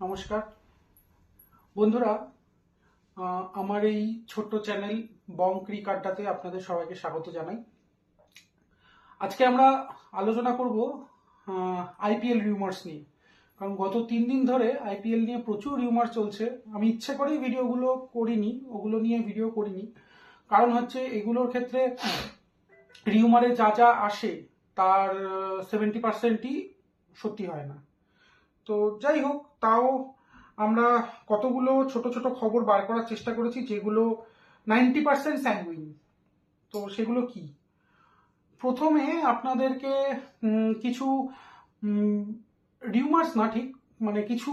নমস্কার। বন্ধুরা আমার এই ছোট্ট চ্যানেল বং ক্রিক আড্ডাতে আপনাদের সবাইকে স্বাগত জানাই। আজকে আমরা আলোচনা করব আইপিএল রিউমার্স নিয়ে। কারণ গত তিন দিন ধরে আইপিএল নিয়ে প্রচুর রিউমার্স চলছে। আমি ইচ্ছে করেই ভিডিওগুলো করিনি, ওগুলো নিয়ে ভিডিও করিনি। কারণ হচ্ছে এগুলোর ক্ষেত্রে রিউমারে যা যা আসে, তার সেভেন্টি পার্সেন্টই সত্যি হয় না। তো যাই হোক, তাও আমরা কতগুলো ছোট ছোট খবর বার করার চেষ্টা করেছি, যেগুলো নাইনটি পার্সেন্ট স্যাঙ্গুইন তো সেগুলো কি? প্রথমে আপনাদেরকে কিছু রিউমার্স না ঠিক মানে কিছু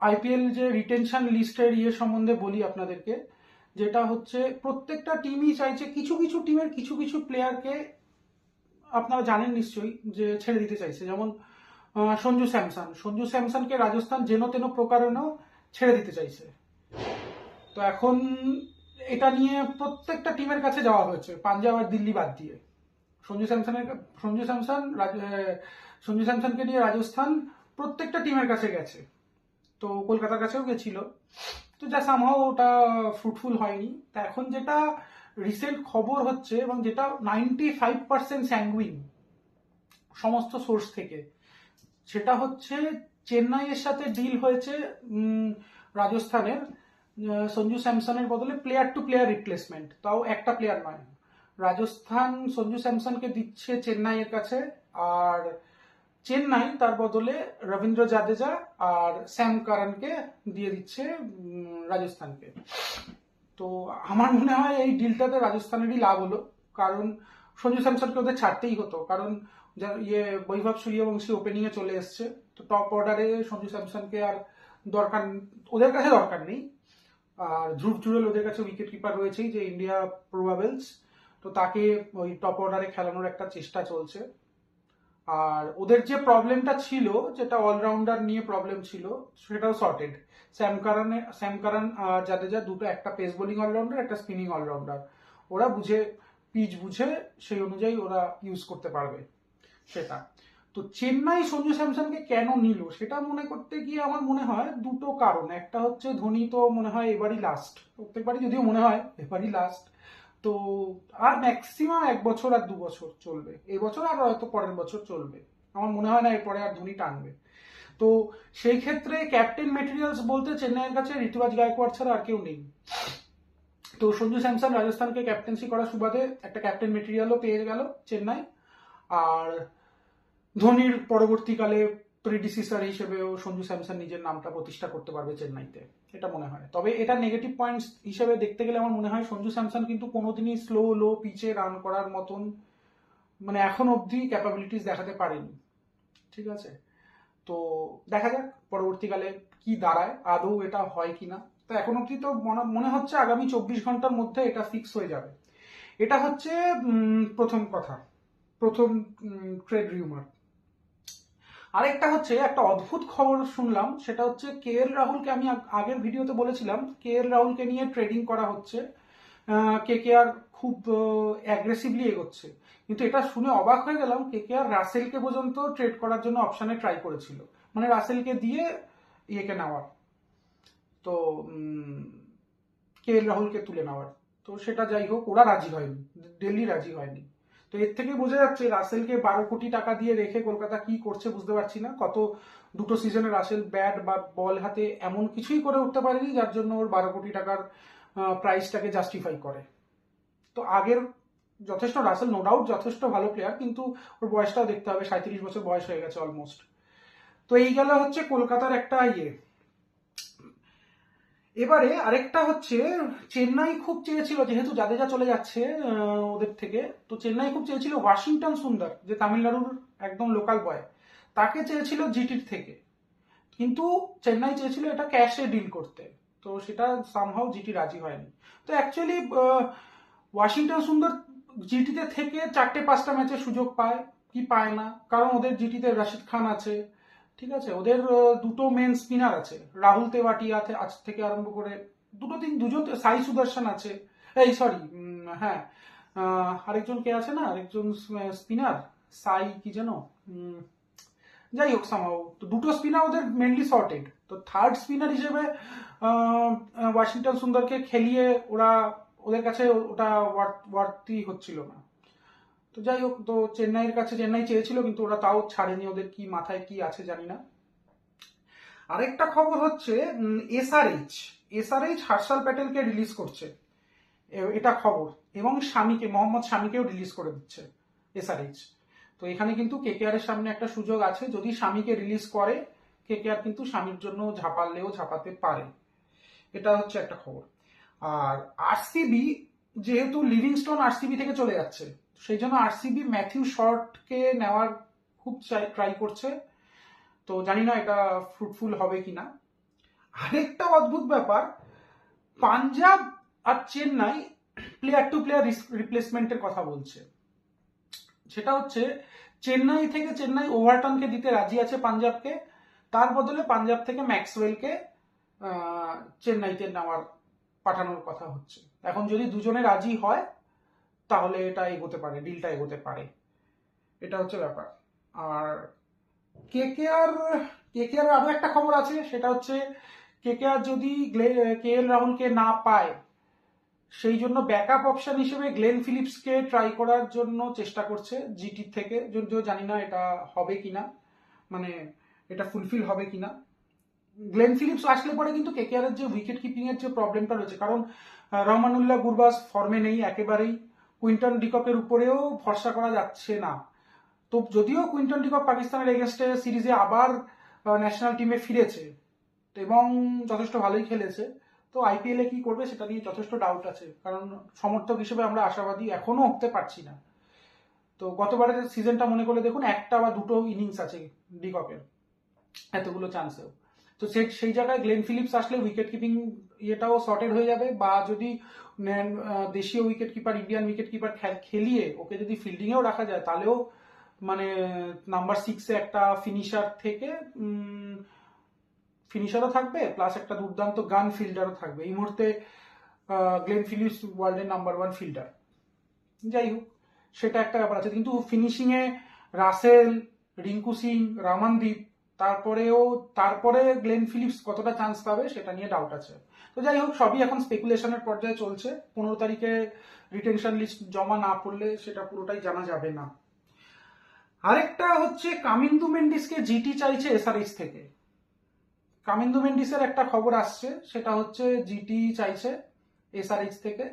আইপিএল যে রিটেনশন লিস্টের ইয়ে সম্বন্ধে বলি আপনাদেরকে, যেটা হচ্ছে প্রত্যেকটা টিমই চাইছে কিছু কিছু টিমের কিছু কিছু প্লেয়ারকে আপনারা জানেন নিশ্চয়ই, যে ছেড়ে দিতে চাইছে। যেমন সঞ্জু স্যামসন। সঞ্জু স্যামসনকে রাজস্থান যেন তেন প্রকারেণও ছেড়ে দিতে চাইছে। তো এখন এটা নিয়ে প্রত্যেকটা টিমের কাছে যাওয়া হয়েছে, পাঞ্জাব আর দিল্লি বাদ দিয়ে। সঞ্জু স্যামসনের সঞ্জু স্যামসন সঞ্জু স্যামসনকে নিয়ে রাজস্থান প্রত্যেকটা টিমের কাছে গেছে। তো কলকাতার কাছেও গেছিল। তো যা সামহাও ওটা ফ্রুটফুল হয়নি। তা এখন যেটা রিসেন্ট খবর হচ্ছে এবং যেটা নাইনটি ফাইভ পার্সেন্ট স্যাঙ্গুইন সমস্ত সোর্স থেকে। সেটা হচ্ছে চেন্নাইয়ের সাথে ডিল হয়েছে রাজস্থানের সঞ্জু স্যামসনের বদলে প্লেয়ার টু প্লেয়ার রিপ্লেসমেন্ট তাও একটা প্লেয়ার নয়। রাজস্থান সঞ্জু স্যামসনকে দিচ্ছে চেন্নাইয়ের কাছে, আর চেন্নাই তার বদলে রবীন্দ্র জাদেজা আর স্যাম কারানকে দিয়ে দিচ্ছে রাজস্থানকে। তো আমার মনে হয় এই ডিলটাতে রাজস্থানেরই লাভ হলো, কারণ সঞ্জু স্যামসনকে ওদের ছাড়তেই হতো। কারণ যা- ইয়ে বৈভব সূর্যবংশী ওপেনিং এ চলে এসছে। তো টপ অর্ডারে সঞ্জু স্যামসনকে আর দরকার ওদের কাছে দরকার নেই। আর ধ্রুব জুরেল ওদের কাছে উইকেট কিপার রয়েছেই যে ইন্ডিয়া প্রবাবেলস তো তাকে ওই টপ অর্ডারে খেলানোর একটা চেষ্টা চলছে। আর ওদের যে প্রবলেমটা ছিল, যেটা অলরাউন্ডার নিয়ে প্রবলেম ছিল, সেটাও সর্টেড স্যাম কারানে স্যাম কারান আর জাদেজা দুটো, একটা পেস বোলিং অলরাউন্ডার একটা স্পিনিং অলরাউন্ডার ওরা বুঝে পিচ বুঝে সেই অনুযায়ী ওরা ইউজ করতে পারবে। সেটা। তো চেন্নাই সঞ্জু স্যামসনকে কেন নিল? সেটা মনে করতে গিয়ে আমার মনে হয় দুটো কারণ। একটা হচ্ছে ধোনি তো মনে হয় এবারই লাস্ট প্রত্যেকবারই যদিও মনে হয় এবারই লাস্ট তো আর ম্যাক্সিমাম এক বছর আর দু বছর চলবে। এই বছর আর হয়তো পরের বছর চলবে। আমার মনে হয় না এরপরে আর ধোনি টানবে। তো সেই ক্ষেত্রে ক্যাপ্টেন মেটেরিয়ালস বলতে চেন্নাইয়ের কাছে ঋতুরাজ গায়কোয়াড় ছাড়া আর কেউ নেই। তো সঞ্জু স্যামসন রাজস্থানকে ক্যাপ্টেন্সি করার সুবাদে একটা ক্যাপ্টেন মেটেরিয়ালও পেয়ে গেল চেন্নাই। আর ধোনির পরবর্তীকালে প্রিডিসিসার হিসেবেও সঞ্জু স্যামসন নিজের নামটা প্রতিষ্ঠা করতে পারবে চেন্নাইতে, এটা মনে হয়। তবে এটা নেগেটিভ পয়েন্টস হিসেবে দেখতে গেলে আমার মনে হয় সঞ্জু স্যামসন কিন্তু কোনোদিনই স্লো লো পিচে রান করার মতন মানে এখন অবধি ক্যাপাবিলিটিস দেখাতে পারেনি। ঠিক আছে? তো দেখা যাক পরবর্তীকালে কি দাঁড়ায়, আদৌ এটা হয় কি না তো এখন অবধি তো মনে- হচ্ছে আগামী চব্বিশ ঘণ্টার মধ্যে এটা ফিক্স হয়ে যাবে। এটা হচ্ছে প্রথম কথা। প্রথম ট্রেড রিউমার আরেকটা হচ্ছে, একটা অদ্ভুত খবর শুনলাম, সেটা হচ্ছে কে এল রাহুলকে আমি আগের ভিডিওতে বলেছিলাম, কে এল রাহুলকে নিয়ে ট্রেডিং করা হচ্ছে। কে কে আর খুব অ্যাগ্রেসিভলি এগোচ্ছে। কিন্তু এটা শুনে অবাক হয়ে গেলাম, কে কে আর রাসেলকে পর্যন্ত ট্রেড করার জন্য অপশানে ট্রাই করেছিল। মানে রাসেলকে দিয়ে ইয়েকে নেওয়ার। তো কে এল রাহুলকে তুলে নেওয়ার। তো সেটা যাই হোক, ওরা রাজি হয়নি। দিল্লি রাজি হয়নি। তো এর থেকে বোঝা যাচ্ছে রাসেলকে বারো কোটি টাকা দিয়ে রেখে কলকাতা কি করছে বুঝতে পারছি না। কত দুটো সিজনে রাসেল ব্যাট বা বল হাতে এমন কিছুই করে উঠতে পারেনি যার জন্য ওর বারো কোটি টাকার প্রাইসটাকে জাস্টিফাই করে। তো আগের যথেষ্ট, রাসেল নো ডাউট যথেষ্ট ভালো প্লেয়ার কিন্তু ওর বয়সটাও দেখতে হবে সাঁত্রিশ বছর বয়স হয়ে গেছে অলমোস্ট তো এই গেল হচ্ছে কলকাতার একটা ইয়ে। এবারে আরেকটা হচ্ছে, চেন্নাই খুব চেয়েছিল, যেহেতু জাদেজা চলে যাচ্ছে ওদের থেকে, তো চেন্নাই খুব চেয়েছিল ওয়াশিংটন সুন্দর, যে তামিলনাড়ুর একদম লোকাল বয়, তাকে চেয়েছিল জিটির থেকে। কিন্তু চেন্নাই চেয়েছিল এটা ক্যাশে ডিল করতে, তো সেটা সামহাও জিটি রাজি হয়নি। তো অ্যাকচুয়ালি ওয়াশিংটন সুন্দর জিটিতে থেকে চারটে পাঁচটা ম্যাচের সুযোগ পায়, কি পায় না, কারণ ওদের জিটিতে রশিদ খান আছে ঠিক আছে? ওদের দুটো মেন স্পিনার আছে। রাহুল তেওয়াটিয়া আজ থেকে আরম্ভ করে দুটো তিন, দুজন সাই সুদর্শন আছে। এই সরি হ্যাঁ আরেকজন কে আছে না? আরেকজন স্পিনার সাই কি যেন? যাই হোক সামাও তো দুটো স্পিনার ওদের মেনলি শর্টেড তো থার্ড স্পিনার হিসেবে ওয়াশিংটন সুন্দরকে খেলিয়ে ওরা, ওদের কাছে ওটা ওয়ার্তি হচ্ছিল না। তো যাই হোক, তো চেন্নাইয়ের কাছে চেন্নাই চেয়েছিল, কিন্তু ওরা তাও ছাড়েনি। ওদের কি মাথায় কি আছে জানি না। আরেকটা খবর হচ্ছে এসআরএইচ এসআরএইচ হার্ষাল প্যাটেলকে রিলিজ করছে। এটা খবর। এবং স্বামীকে, মোহাম্মদ স্বামীকেও রিলিজ করে দিচ্ছে এসআরএইচ তো এখানে কিন্তু কেকেআর এর সামনে একটা সুযোগ আছে। যদি স্বামীকে রিলিজ করে কেকেআর কিন্তু স্বামীর জন্য ঝাপালেও ঝাপাতে পারে। এটা হচ্ছে একটা খবর। আর আরসিবি যেহেতু লিভিংস্টোন আরসিবি থেকে চলে যাচ্ছে সেই জন্য আরসিবি ম্যাথিউ শর্টকে নেওয়ার খুব ট্রাই করছে। তো জানি না এটা ফ্রুটফুল হবে কিনা। আরেকটা অদ্ভুত ব্যাপার, পাঞ্জাব আর চেন্নাই প্লেয়ার টু প্লেয়ার রিপ্লেসমেন্টের কথা বলছে। সেটা হচ্ছে, চেন্নাই থেকে চেন্নাই ওভারটনকে দিতে রাজি আছে পাঞ্জাবকে, তার বদলে পাঞ্জাব থেকে ম্যাক্সওয়েলকে চেন্নাইতে নেওয়ার, পাঠানোর কথা হচ্ছে। এখন যদি দুজনে রাজি হয় তাহলে এটা এগোতে পারে ডিলটা এগোতে পারে। এটা হচ্ছে ব্যাপার। আর কে কে আর কে কে আর আরও একটা খবর আছে, সেটা হচ্ছে কে কে আর যদি কে এল রাহুলকে না পায়, সেই জন্য ব্যাকআপ অপশন হিসেবে গ্লেন ফিলিপসকে ট্রাই করার জন্য চেষ্টা করছে জিটি থেকে। যদিও জানি না এটা হবে কিনা মানে এটা ফুলফিল হবে কিনা। গ্লেন ফিলিপস আসলে পরে কিন্তু কেকেআর এর যে উইকেট কিপিং এর যে প্রবলেমটা রয়েছে, কারণ রহমানুল্লাহ গুরবাস ফর্মে নেই একেবারেই। কুইন্টন ডিককের উপরেও ভরসা করা যাচ্ছে না। তো যদিও কুইন্টন ডিকক পাকিস্তানের এগেনস্টে সিরিজে আবার ন্যাশনাল টিমে ফিরেছে, এবং যথেষ্ট ভালোই খেলেছে, তো আইপিএলে কি করবে সেটা নিয়ে যথেষ্ট ডাউট আছে, কারণ সমর্থক হিসেবে আমরা আশাবাদী এখনও হতে পারছি না। তো গতবারের সিজনটা মনে করলে দেখুন একটা বা দুটো ইনিংস আছে ডিককের এতগুলো চান্সেও তো সেই জায়গায় গ্লেন ফিলিপস আসলে উইকেট কিপিং ইয়েটাও শর্টেড হয়ে যাবে বা যদি দেশীয় wicket keeper Indian wicket keeper খেলিয়ে ওকে যদি ফিল্ডিংয়েও রাখা যায়, তাহলেও মানে নাম্বার সিক্সে একটা ফিনিশার থেকে ফিনিশারও থাকবে প্লাস একটা দুর্দান্ত গান ফিল্ডারও থাকবে। এই মুহূর্তে গ্লেন ফিলিপস ওয়ার্ল্ডের নাম্বার ওয়ান ফিল্ডার যাই হোক, সেটা একটা ব্যাপার আছে। কিন্তু ফিনিশিংয়ে রাসেল রিঙ্কু সিং রামানদীপ তারপরেও, তারপরে গ্লেন ফিলিপস কতটা চান্স পাবে সেটা নিয়ে ডাউট আছে। তো যাই হোক, সবই এখন স্পেকুলেশনের পর্যায়ে চলছে। পনেরো তারিখে রিটেনশন লিস্ট জমা না পড়লে সেটা পুরোটাই জানা যাবে না। আরেকটা হচ্ছে কামিন্দু মেন্ডিসকে জিটি চাইছে এসআরএস থেকে। কামিন্দু মেন্ডিসের একটা খবর আসছে, সেটা হচ্ছে জিটি চাইছে এসআরএস থেকে।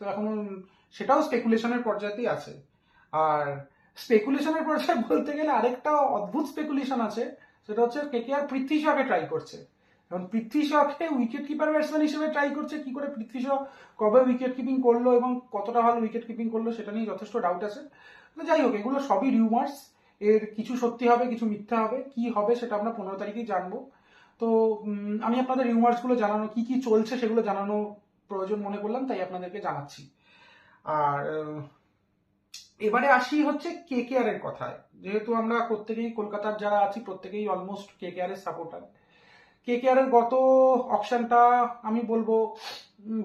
তো এখন সেটাও স্পেকুলেশনের পর্যায়েতেই আছে। আর স্পেকুলেশনের পর্যায়ে বলতে গেলে আরেকটা অদ্ভুত স্পেকুলেশন আছে। সেটা হচ্ছে কে কে আর পৃথ্বী শকে ট্রাই করছে। এখন পৃথ্বী শকে উইকেট কিপার ব্যাটসম্যান হিসেবে ট্রাই করছে, কি করে পৃথ্বী শ কবে উইকেট কিপিং করল এবং কতটা ভালো উইকেট কিপিং করল সেটা নিয়ে যথেষ্ট ডাউট আছে। যাই হোক, এগুলো সবই রিউমার্স এর কিছু সত্যি হবে, কিছু মিথ্যা হবে, কি হবে সেটা আমরা পনেরো তারিখেই জানব। তো আমি আপনাদের রিউমার্সগুলো জানানো, কি কি চলছে সেগুলো জানানো প্রয়োজন মনে করলাম, তাই আপনাদেরকে জানাচ্ছি। আর এবারে আসি হচ্ছে কে কে আর এর কথায়। যেহেতু আমরা প্রত্যেকেই কলকাতার যারা আছি, প্রত্যেকেই অলমোস্ট কে কে আর এর সাপোর্টার কে কে আর এর গত অপশনটা আমি বলব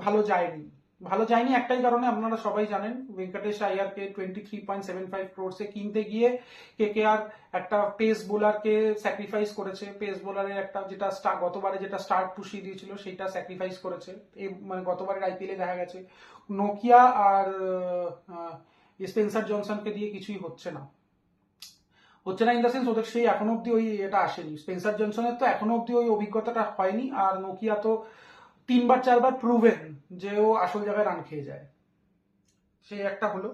ভালো যায়নি। ভালো যায়নি একটাই কারণে আপনারা সবাই জানেন Venkatesh আয়ারকে twenty three point seven five ক্রোর্সে কিনতে গিয়ে কে কে আর একটা পেস বোলারকে স্যাক্রিফাইস করেছে। পেস বোলারের একটা যেটা স্টার গতবারে যেটা স্টার্ট পুষিয়ে দিয়েছিল সেটা স্যাক্রিফাইস করেছে। এই মানে গতবারের আইপিএলে দেখা গেছে। নোকিয়া আর স্পেন্সার জনসনকে দিয়ে কিছুই হচ্ছে না। হচ্ছে না ইন দ্য সেন্স ওদের সেই এখনও অব্দি ওই এটা আসেনি। স্পেন্সার জনসনের তো এখনও অব্দি ওই অভিজ্ঞতাটা হয়নি আর নোকিয়া তো তিনবার চারবার প্রুভেন যে ও আসল জায়গায় রান খেয়ে যায়। সেই একটা হলো।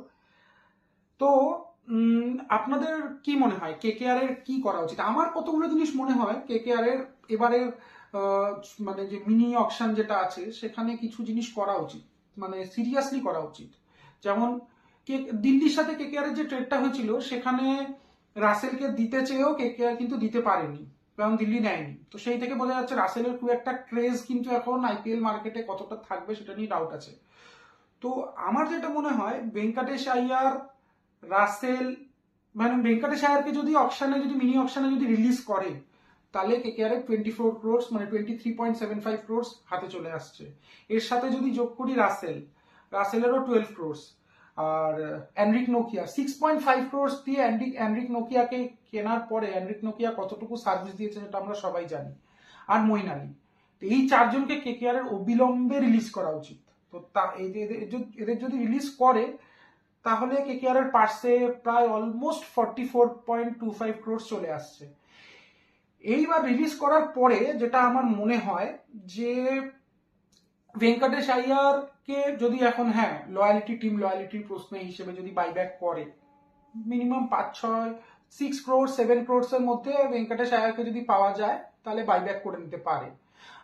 তো আপনাদের কি মনে হয়? কে কে এর কি করা উচিত? আমার কতগুলো জিনিস মনে হয় কে কে এর এবারের মানে যে মিনি অকশন যেটা আছে, সেখানে কিছু জিনিস করা উচিত। মানে সিরিয়াসলি করা উচিত। যেমন কে দিল্লির সাথে কে কে আর এর যে ট্রেডটা হয়েছিল, সেখানে রাসেলকে দিতে চেয়েও কে কে আর কিন্তু দিতে পারেনি কারণ দিল্লি নেয়নি। তো সেই থেকে বোঝা যাচ্ছে রাসেলের খুব একটা ক্রেজ কিন্তু এখন আইপিএল মার্কেটে কতটা থাকবে সেটা নিয়ে ডাউট আছে। তো আমার যেটা মনে হয় ভেঙ্কটেশ আইয়ার রাসেল মানে ভেঙ্কটেশ আয়ারকে যদি অকশানে যদি মিনি অকশানে যদি রিলিজ করে, তাহলে K K twenty four crores মানে twenty three point seven five crores হাতে চলে আসছে। এর সাথে যদি যোগ করি রাসেল, রাসেলেরও টুয়েলভ ক্রোর্স আর অ্যান্ড্রিক নোকিয়া সিক্স পয়েন্ট ফাইভ ক্রোর্স দিয়ে অ্যান্ড্রিক অ্যান্ড্রিক নোকিয়াকে কেনার পরে অ্যান্ড্রিক নোকিয়া কতটুকু সার্ভিস দিয়েছে সেটা আমরা সবাই জানি। আর মইন আলী তো এই চারজনকে কেকেআর এর অবিলম্বে রিলিজ করা উচিত। তো তা এদের যদি- রিলিজ করে, তাহলে কেকেআর এর পার্সে প্রায় almost forty four point two five crores চলে আসছে। এইবার রিলিজ করার পরে যেটা আমার মনে হয় যে ভেঙ্কটেশ আইয়ার কে যদি এখন হ্যাঁ লয়ালিটি টিম লয়ালিটির প্রশ্ন হিসেবে যদি বাইব্যাক করে মিনিমাম পাঁচ, ছয় সিক্স ক্রোর সেভেন ক্রোর্স এর মধ্যে ভেঙ্কটেশ আয়ারকে যদি পাওয়া যায়, তাহলে বাইব্যাক করে নিতে পারে।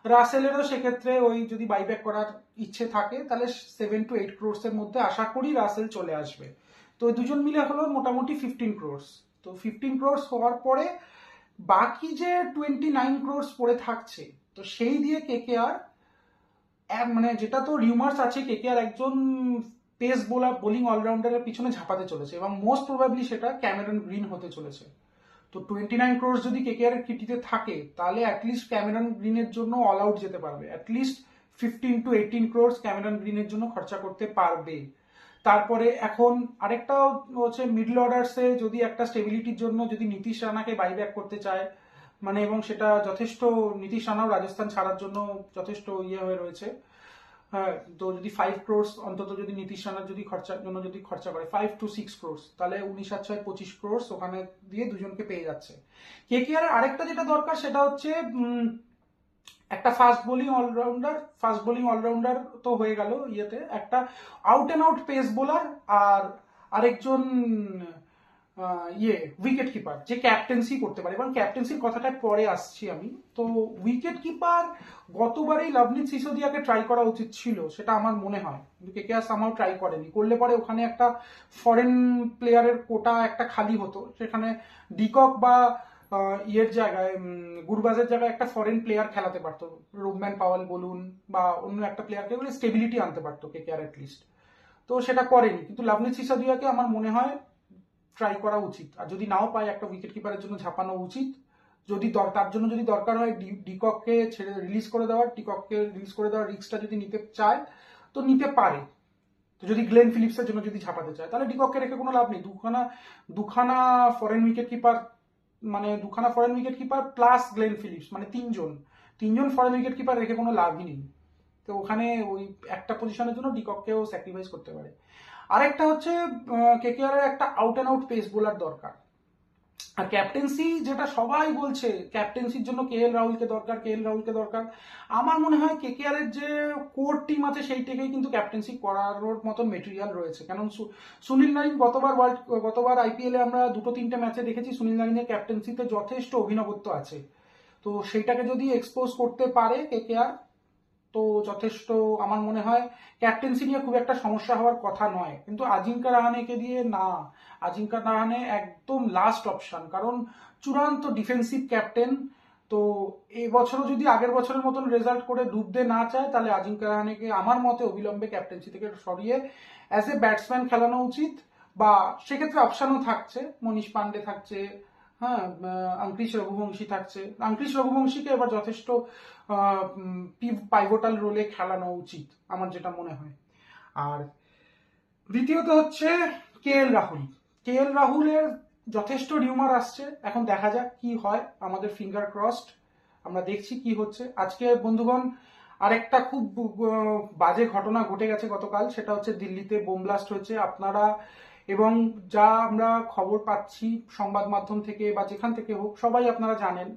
রাসেলেরও সেক্ষেত্রে ওই যদি বাইব্যাক করার ইচ্ছে থাকে, তাহলে সেভেন টু এইট ক্রোর্স এর মধ্যে আশা করি রাসেল চলে আসবে। তো দুজন মিলে হলো মোটামুটি ফিফটিন ক্রোর্স তো ফিফটিন ক্রোর্স হওয়ার পরে বাকি যে টোয়েন্টি নাইন ক্রোর্স পড়ে থাকছে, তো সেই দিয়ে কে কে আর মানে যেটা তো রিউমার্স আছে কে আর একজন পেস বোলার বোলিং অলরাউন্ডারের পিছনে ঝাঁপাতে চলেছে এবং মোস্ট প্রবাবলি সেটা ক্যামেরন গ্রিন হতে চলেছে। তো টোয়েন্টি নাইন ক্রোর্স যদি কে কে আর কিটিতে থাকে, তাহলে অ্যাটলিস্ট ক্যামেরন গ্রিনের জন্য অল আউট যেতে পারবে। At least fifteen to eighteen crores Cameron গ্রিনের জন্য খরচা করতে পারবে। তারপরে এখন আরেকটা হচ্ছে মিডল অর্ডার্সে যদি একটা স্টেবিলিটির জন্য যদি নীতিশ রানাকে বাইব্যাক করতে চায় মানে এবং সেটা যথেষ্ট নীতিশ রানাও রাজস্থান ছাড়ার জন্য যথেষ্ট ইয়ে হয়ে রয়েছে। হ্যাঁ তো যদি ফাইভ ক্রোর্স অন্তত যদি নীতিশ রানার যদি খরচার জন্য যদি খরচা করে ফাইভ টু সিক্স ক্রোর্স তাহলে উনিশ আর ছয় পঁচিশ ক্রোর্স ওখানে দিয়ে দুজনকে পেয়ে যাচ্ছে। কে কে আর আরেকটা যেটা দরকার সেটা হচ্ছে একটা fast bowling allrounder fast bowling allrounder তো হয়ে গেল ইয়েতে। একটা out and out pace bowler আর আরেকজন ইয়ে উইকেট কিপার যে ক্যাপ্টেন্সি করতে পারে। এবং ক্যাপ্টেন্সির কথাটা পরে আসছি আমি। তো উইকেট কিপার গতবারেই লাভলিন সিসোদিয়াকে ট্রাই করা উচিত ছিল, সেটা আমার মনে হয়। কিন্তু কে কে সামাও ট্রাই করেনি। করলে পরে ওখানে একটা ফরেন প্লেয়ারের কোটা একটা খালি হতো। সেখানে ডিকক বা ইয়ের জায়গায় গুরবাজের জায়গায় একটা ফরেন প্লেয়ার খেলাতে পারতো। রুবম্যান পাওয়াল বলুন বা অন্য একটা প্লেয়ারকে বলে স্টেবিলিটি আনতে পারতো কে কে আর লিস্ট তো সেটা করেনি। কিন্তু লাভলিন সিসোদিয়াকে আমার মনে হয় ট্রাই করা উচিত। আর যদি নাও পায় একটা উইকেট কিপারের জন্য ঝাঁপানো উচিত। যদি তার জন্য যদি দরকার হয়, ডি- ডিকককে ছেড়ে রিলিজ করে দেওয়ার, ডিকককে রিলিজ করে দেওয়ার রিস্কটা যদি নিতে চায়, তো নিতে পারে। তো যদি গ্লেন ফিলিপসের জন্য যদি ঝাঁপাতে চায়, তাহলে ডিকককে রেখে কোনো লাভ নেই। দুখানা দুখানা ফরেন উইকেট কিপার মানে দুখানা foreign wicket keeper plus Glenn Phillips মানে তিনজন। তিনজন ফরেন উইকেট কিপার রেখে কোনো লাভই নেই। তো ওখানে ওই একটা পজিশনের জন্য ডিকককেও স্যাক্রিফাইস করতে পারে। আরেকটা হচ্ছে কেকেআর এর একটা out and out pace bowler দরকার। আর ক্যাপ্টেন্সি যেটা সবাই বলছে ক্যাপ্টেন্সির জন্য কে এল রাহুলকে দরকার কে এল রাহুলকে দরকার। আমার মনে হয় কেকেআর এর যে কোর টিম আছে, সেই থেকেই কিন্তু ক্যাপ্টেন্সি করানোর মতন মেটেরিয়াল রয়েছে। কারণ সুনীল নারিন গতবার ওয়ার্ল্ড গতবার আইপিএলে আমরা দুটো তিনটে ম্যাচে দেখেছি, সুনীল নারিনের ক্যাপ্টেন্সিতে যথেষ্ট অভিনবত্ব আছে। তো সেইটাকে যদি এক্সপোজ করতে পারে কেকেআর তো যথেষ্ট আমার মনে হয় ক্যাপ্টেন্সি নিয়ে খুব একটা সমস্যা হওয়ার কথা নয়। কিন্তু আজিঙ্কা রাহানেকে দিয়ে না। আজিঙ্কা রাহানে একদম লাস্ট অপশন কারণ চূড়ান্ত ডিফেন্সিভ ক্যাপ্টেন তো এই বছরও যদি আগের বছরের মতন রেজাল্ট করে ডুবতে না চায়, তাহলে আজিঙ্কা রাহানেকে আমার মতে অবিলম্বে ক্যাপ্টেন্সি থেকে সরিয়ে অ্যাজ এ ব্যাটসম্যান খেলানো উচিত। বা সেক্ষেত্রে অপশনও থাকছে। মনীষ পান্ডে থাকছে। হ্যাঁ অঙ্কুশ রঘুবংশী থাকছে। অঙ্কুশ রঘুবংশীকে এবার যথেষ্ট পাইভোটাল রোলে খেলানো উচিত, আমার যেটা মনে হয়। আর দ্বিতীয়ত হচ্ছে কে এল রাহুল। কে এল রাহুলের যথেষ্ট রিউমার আসছে। এখন দেখা যাক কি হয়, আমাদের ফিঙ্গার ক্রসড আমরা দেখছি কি হচ্ছে। আজকে, বন্ধুগণ, আরেকটা খুব বাজে ঘটনা ঘটে গেছে গতকাল, সেটা হচ্ছে দিল্লিতে বোম ব্লাস্ট হয়েছে। আপনারা এবং যা আমরা খবর পাচ্ছি সংবাদ মাধ্যম থেকে বা যেখান থেকে হোক, সবাই আপনারা জানেন।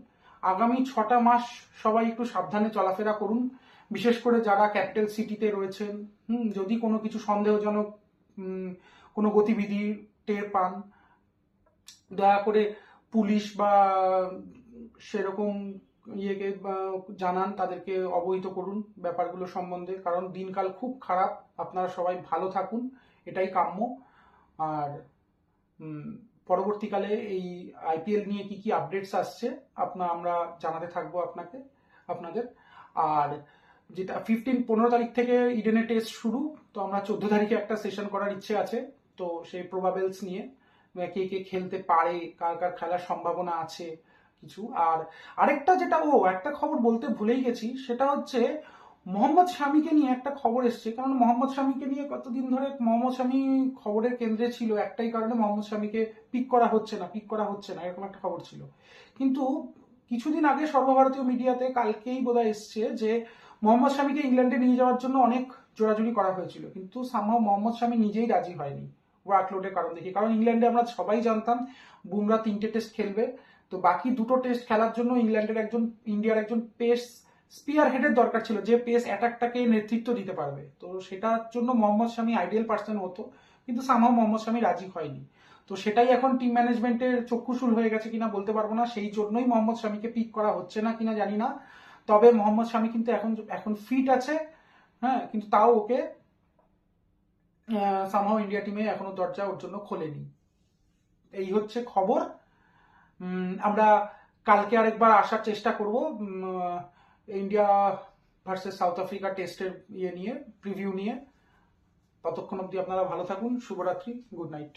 আগামী ছটা মাস সবাই একটু সাবধানে চলাফেরা করুন। বিশেষ করে যারা ক্যাপিটাল সিটিতে রয়েছেন, হুম, যদি কোনো কিছু সন্দেহজনক কোনো গতিবিধি টের পান, দয়া করে পুলিশ বা সেরকম ইয়েকে জানান, তাদেরকে অবহিত করুন ব্যাপারগুলো সম্বন্ধে, কারণ দিনকাল খুব খারাপ। আপনারা সবাই ভালো থাকুন, এটাই কাম্য। আর পরবর্তীকালে এই আইপিএল নিয়ে কি কি আপডেটস আসছে, আপনা, আমরা জানাতে থাকব আপনাকে, আপনাদের। আর যেটা ফিফটিন পনেরো তারিখ থেকে ইডেনে টেস্ট শুরু, তো আমরা চোদ্দ তারিখে একটা সেশন করার ইচ্ছে আছে, তো সেই প্রবাবেলস নিয়ে কে কে খেলতে পারে, কার কার খেলার সম্ভাবনা আছে, কিছু। আর আরেকটা যেটা, ও, একটা খবর বলতে ভুলেই গেছি, সেটা হচ্ছে মোহাম্মদ শামিকে নিয়ে একটা খবর এসছে। কারণ মোহাম্মদ শামিকে নিয়ে কতদিন ধরে মোহাম্মদ স্বামী খবরের কেন্দ্রে ছিল, একটাই কারণে মোহাম্মদ শামিকে পিক করা হচ্ছে না পিক করা হচ্ছে না, এরকম একটা খবর ছিল। কিন্তু কিছুদিন আগে সর্বভারতীয় মিডিয়াতে কালকেই বোধহয় এসছে যে মোহাম্মদ স্বামীকে ইংল্যান্ডে নিয়ে যাওয়ার জন্য অনেক জোরাজুরি করা হয়েছিল। কিন্তু সামহাও মোহাম্মদ স্বামী নিজেই রাজি হয়নি ওয়ার্কলোডের কারণ দেখি। কারণ ইংল্যান্ডে আমরা সবাই জানতাম, বুমরা তিনটে টেস্ট খেলবে। তো বাকি দুটো টেস্ট খেলার জন্য ইংল্যান্ডের একজন, ইন্ডিয়ার একজন পেস স্পিয়ার হেডের দরকার ছিল যে পেস অ্যাটাকটাকে নেতৃত্ব দিতে পারবে। তো সেটার জন্য মোহাম্মদ শামি আইডিয়াল পার্সন হতো, কিন্তু সামহাও মোহাম্মদ শামি রাজি হয়নি। তো সেটাই এখন টিম ম্যানেজমেন্টের চক্ষুশুল হয়ে গেছে কিনা বলতে পারব না, সেই জন্যই মোহাম্মদ শামিকে পিক করা হচ্ছে না কিনা জানি না। তবে মোহাম্মদ শামি কিন্তু এখন এখন ফিট আছে হ্যাঁ কিন্তু তাও ওকে সামহাও ইন্ডিয়া টিমে এখনও দরজা ওর জন্য খোলেনি। এই হচ্ছে খবর। আমরা কালকে আরেকবার আসার চেষ্টা করব। ইন্ডিয়া ভার্সেস সাউথ আফ্রিকা টেস্টের ইয়ে নিয়ে প্রিভিউ নিয়ে। ততক্ষণ অবধি আপনারা ভালো থাকুন, শুভরাত্রি গুড নাইট